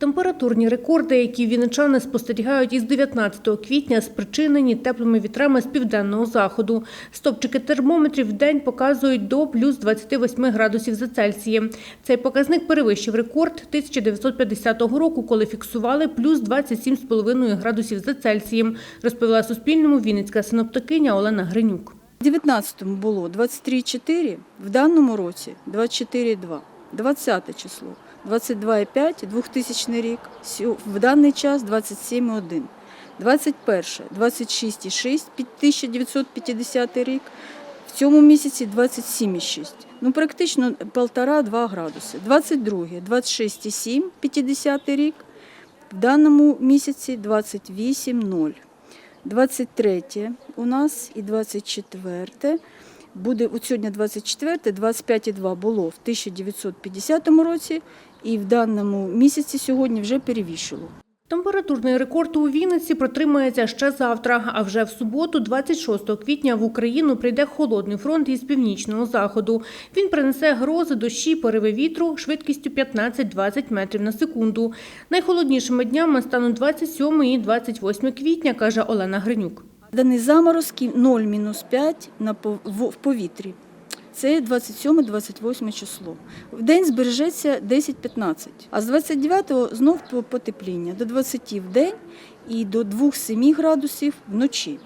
Температурні рекорди, які вінничани спостерігають із 19 квітня, спричинені теплими вітрами з південного заходу. Стопчики термометрів в день показують до плюс 28 градусів за Цельсієм. Цей показник перевищив рекорд 1950 року, коли фіксували плюс 27,5 градусів за Цельсієм, розповіла Суспільному вінницька синоптикиня Олена Гринюк. У 19-му було 23,4, в даному році 24,2. 20 число 22,5, 2000 рік, в даний час 27,1. 21, 26,6, 1950 рік, в цьому місяці 27,6. Ну, практично 1,5-2 градуси. 22, 26,7, 50 рік, в даному місяці 28,0. 23 у нас і 24 буде от сьогодні 24, 25,2 було в 1950 році, і в даному місяці сьогодні вже перевищило. Температурний рекорд у Вінниці протримається ще завтра, а вже в суботу, 26 квітня, в Україну прийде холодний фронт із північного заходу. Він принесе грози, дощі, пориви вітру швидкістю 15-20 метрів на секунду. Найхолоднішими днями стануть 27 і 28 квітня, каже Олена Гринюк. Дані заморозки 0-5 на пов- в в повітрі. Це 27-28 число. В день збережеться 10-15, а з 29-го знов потепління до 20 в день і до 2-7 градусів вночі.